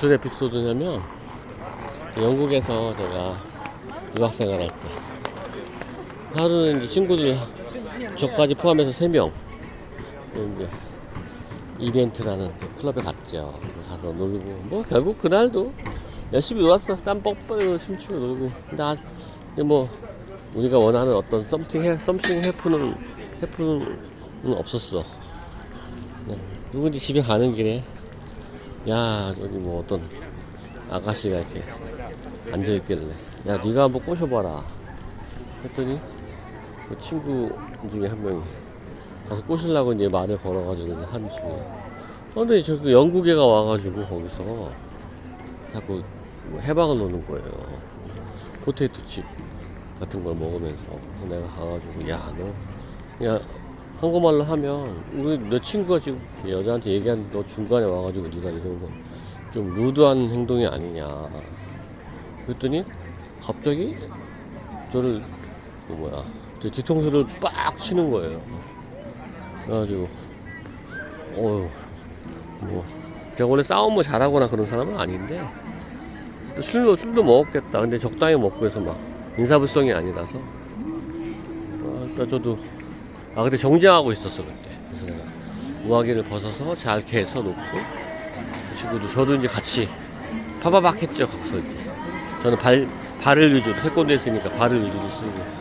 무슨 에피소드냐면 영국에서 제가 유학생활 할때 하루는 이제 친구들 저까지 포함해서 3명 이제 이벤트라는 그 클럽에 갔죠. 가서 놀고 뭐 결국 그날도 열심히 놀았어. 짬뽕 뻘고 춤추고 놀고. 아- 근데 뭐 우리가 원하는 어떤 썸띵 해, 썸씽 해프는 해프는 없었어. 네. 누군지 집에 가는 길에 야 저기 뭐 어떤 아가씨가 이렇게 앉아 있길래. 야 네가 한번 꼬셔봐라. 했더니 그 친구 중에 한 명이 가서 꼬시려고 이제 말을 걸어가지고 한 중에 어, 근데 저 그 영국애가 와가지고 거기서 자꾸 해방을 노는 거예요. 포테이토 칩 같은 걸 먹으면서. 그래서 내가 가가지고 야너 야 한국말로 하면 우리 내 친구가 지금 이렇게 여자한테 얘기하는데 너 중간에 와가지고 네가 이런 건좀 루드한 행동이 아니냐. 그랬더니 갑자기 저를 그 뭐야 제 뒤통수를 빡 치는 거예요. 그래가지고 어휴 뭐 제가 원래 싸움을 잘하거나 그런 사람은 아닌데 또 술도 술도 먹었겠다. 근데 적당히 먹고 해서 막 인사불성이 아니라서. 아, 일단 저도 아 그때 정지하고 있었어 그때. 그래서 내가 우아기를 벗어서 잘 개서 놓고 그 친구도 저도 이제 같이 파바박 했죠 거기서 이제. 저는 발 발을 위주로 태권도 했으니까 발을 위주로 쓰고.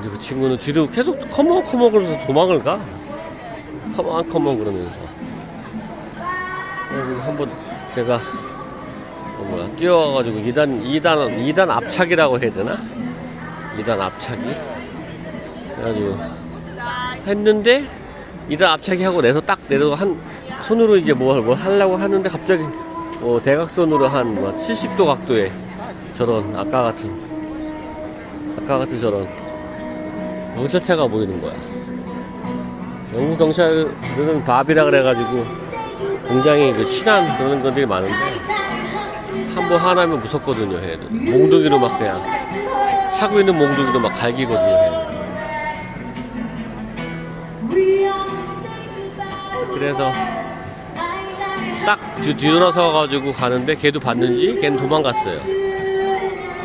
이제 그 친구는 뒤로 계속 커먹 그러면서 도망을 가. 커먹 그러면서. 그리고 한번 제가 그 뭐야 뛰어와가지고 2단 2단 2단 압착이라고 해야 되나? 2단 압착이 그래가지고 했는데 이단 앞차기 하고 내서 딱 내려 한 손으로 이제 뭘, 뭘 하려고 하는데 갑자기 뭐 대각선으로 한뭐 70도 각도의 저런 아까 같은 아까 같은 저런 경찰차가 보이는 거야. 영국 경찰들은 밥이라 그래가지고 굉장히 그 친한 그런 것들이 많은데 한 번 하나면 무섭거든요. 얘는 몽둥이로 막 그냥 차고 있는 몽둥이로 막 갈기거든요. 그래서 딱 뒤, 뒤돌아서 가지고 가는데 걔도 봤는지 걔는 도망갔어요.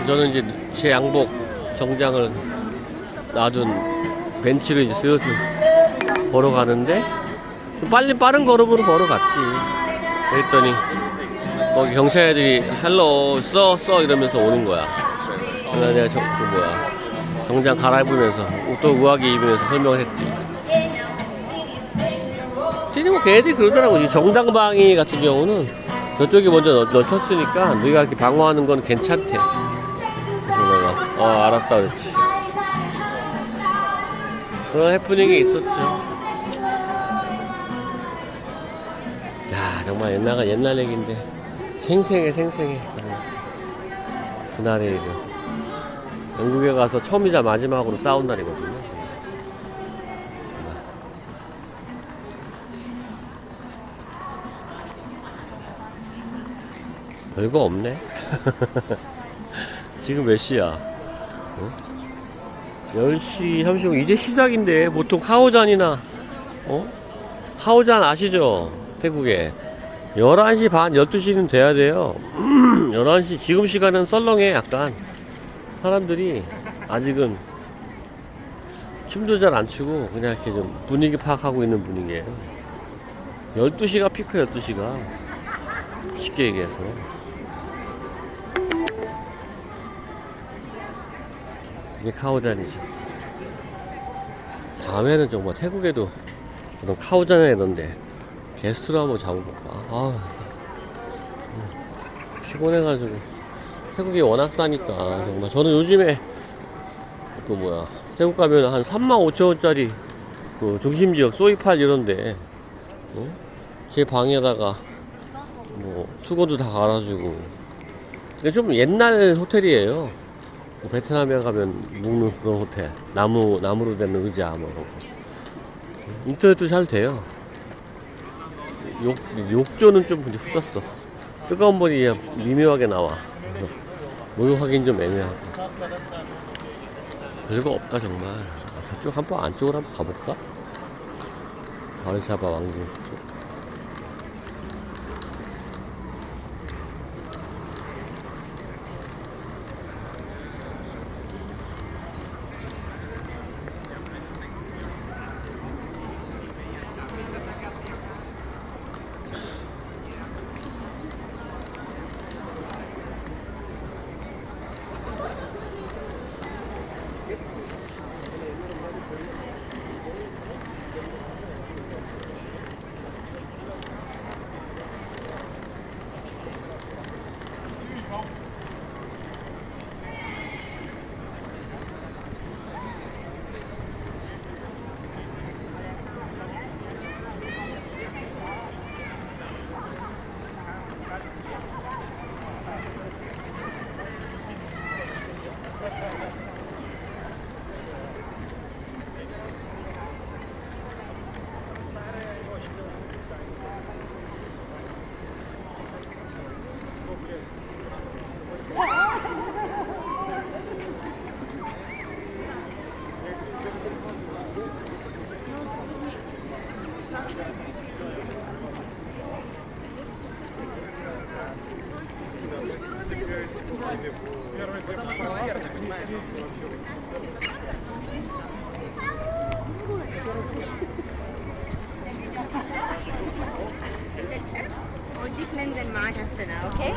저는 이제 제 양복 정장을 놔둔 벤치를 이제 슬슬 걸어가는데 좀 빨리 빠른 걸음으로 걸어갔지. 그랬더니 거기 경찰들이 헬로 써써 이러면서 오는 거야. 그래서 내가 저, 그 뭐야 정장 갈아입으면서 또 우아하게 입으면서 설명을 했지. 근데 뭐 걔네들이 그러더라고. 이 정당방위 같은 경우는 저쪽이 먼저 넣, 넣쳤으니까 너희가 이렇게 방어하는 건 괜찮대. 그래서 내가 어 알았다 그랬지. 그런 해프닝이 있었죠. 야 정말 옛날 옛날 얘기인데 생생해 생생해. 그날의 일은 영국에 가서 처음이자 마지막으로 싸운 날이거든요. 별거 없네. 지금 몇 시야? 어? 10시 35분. 이제 시작인데, 보통 카오잔이나, 어? 카오잔 아시죠? 태국에. 11시 반, 12시는 돼야 돼요. 11시, 지금 시간은 썰렁해, 약간. 사람들이 아직은 춤도 잘 안 추고, 그냥 이렇게 좀 분위기 파악하고 있는 분위기예요. 12시가 피크 12시가. 쉽게 얘기해서. 이게 카오잔이죠. 다음에는 정말 태국에도 그런 카오잔에 이런데 게스트로 한번 잡아볼까. 아, 피곤해가지고. 태국이 워낙 싸니까 정말 저는 요즘에 그 뭐야 태국 가면 한 3만 5천 원짜리 그 중심 지역 소이팔 이런데 어? 제 방에다가 뭐 수건도 다 갈아주고 근데 좀 옛날 호텔이에요 뭐 베트남에 가면 묵는 그런 호텔 나무 나무로 된 의자 뭐 이런 거. 인터넷도 잘 돼요. 욕, 욕조는 좀 후졌어. 뜨거운 물이 미묘하게 나와. 그래서 목욕하기는 좀 애매하고. 별거 없다 정말. 아, 저쪽 한번 안쪽으로 한번 가볼까? 바르샤바 왕궁 쪽 اوديك لندن معاك هالسنه اوكي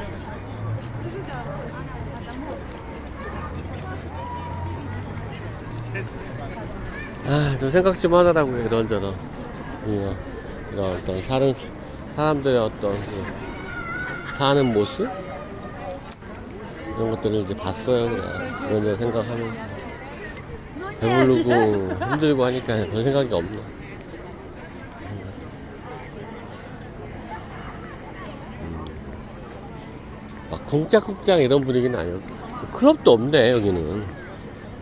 아, 좀 생각 좀 하더라고요, 이런저런. 이거, 이런 어떤 사는, 사람들의 어떤 그 사는 모습? 이런 것들을 이제 봤어요, 그냥. 이런저런 생각하면서. 배부르고 힘들고 하니까 별 생각이 없네. 음. 막 궁짝국장 이런 분위기는 아니었고. 클럽도 없네, 여기는.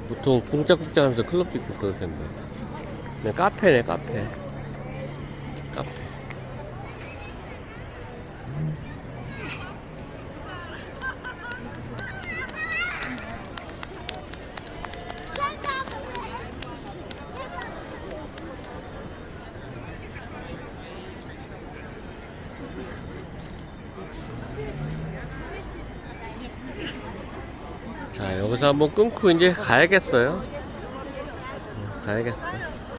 보통 궁짝국장 하면서 클럽도 있고 그럴 텐데. 그냥 카페네, 카페. 카페. 자, 여기서 한번 끊고 이제 가야겠어요. 어, 가야겠어.